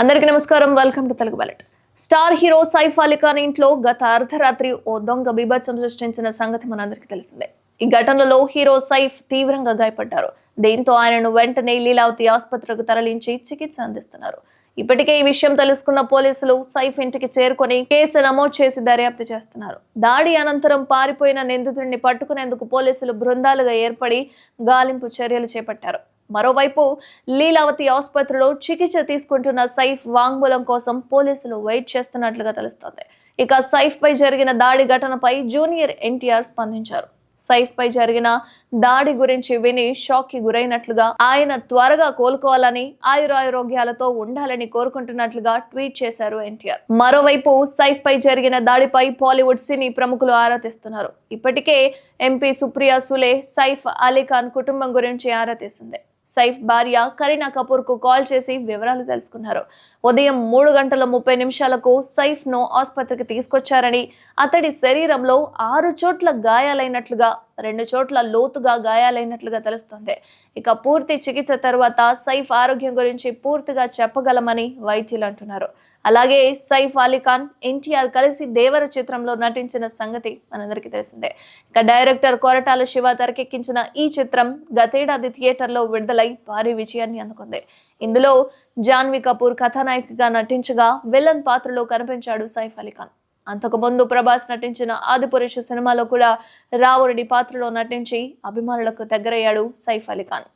అందరికీ నమస్కారం. Welcome to Telugu bullet star hero Saif Ali Khan ఇంట్లో గత అర్ధరాత్రి ఓ దొంగ బీభత్సం సృష్టించిన సంగతి మనందరికీ తెలిసిందే. ఈ ఘటనలో హీరో సైఫ్ తీవ్రంగా గాయపడ్డారు. దీంతో ఆయనను వెంటనే లీలావతి ఆసుపత్రికి తరలించి చికిత్స అందిస్తున్నారు. ఇప్పటికే ఈ విషయం తెలుసుకున్న పోలీసులు సైఫ్ ఇంటికి చేరుకొని కేసు నమోదు చేసి దర్యాప్తు చేస్తున్నారు. దాడి అనంతరం పారిపోయిన నిందితుడిని పట్టుకునేందుకు పోలీసులు బృందాలుగా ఏర్పడి గాలింపు చర్యలు చేపట్టారు. మరోవైపు లీలావతి ఆసుపత్రిలో చికిత్స తీసుకుంటున్న సైఫ్ వాంగ్మూలం కోసం పోలీసులు వెయిట్ చేస్తున్నట్లుగా తెలుస్తోంది. ఇక సైఫ్ పై జరిగిన దాడి ఘటనపై జూనియర్ ఎన్టీఆర్ స్పందించారు. సైఫ్ పై జరిగిన దాడి గురించి విని షాక్కి గురైనట్లుగా ఆయన త్వరగా కోలుకోవాలని ఆయురారోగ్యాలతో ఉండాలని కోరుకుంటున్నట్లుగా ట్వీట్ చేశారు ఎన్టీఆర్. మరోవైపు సైఫ్ పై జరిగిన దాడిపై బాలీవుడ్ సినీ ప్రముఖులు ఆరా తీస్తున్నారు. ఇప్పటికే ఎంపీ సుప్రియా సులే సైఫ్ అలీ ఖాన్ కుటుంబం గురించి ఆరా తీసింది. సైఫ్ భార్య కరీనా కపూర్కు కాల్ చేసి వివరాలు తెలుసుకున్నారు. ఉదయం మూడు గంటల ముప్పై నిమిషాలకు సైఫ్ను ఆసుపత్రికి తీసుకొచ్చారని అతడి శరీరంలో ఆరు చోట్ల గాయాలైనట్లుగా రెండు చోట్ల లోతుగా గాయాలైనట్లుగా తెలుస్తుంది. ఇక పూర్తి చికిత్స తర్వాత సైఫ్ ఆరోగ్యం గురించి పూర్తిగా చెప్పగలమని వైద్యులు అంటున్నారు. అలాగే సైఫ్ అలీఖాన్ ఎన్టీఆర్ కలిసి దేవర చిత్రంలో నటించిన సంగతి మనందరికీ తెలిసిందే. ఇక డైరెక్టర్ కొరటాల శివ తెరకెక్కించిన ఈ చిత్రం గతేడాది థియేటర్లో విడుదలై భారీ విజయాన్ని అందుకుంది. ఇందులో జాన్వీ కపూర్ కథానాయికగా నటించగా విలన్ పాత్రలో కనిపించాడు సైఫ్ అలీఖాన్ అంతకుముందు ప్రభాస్ నటించిన ఆదిపురుష సినిమాలో కూడా రావురుడి పాత్రలో నటించి అభిమానులకు దగ్గరయ్యాడు సైఫ్ అలీ ఖాన్.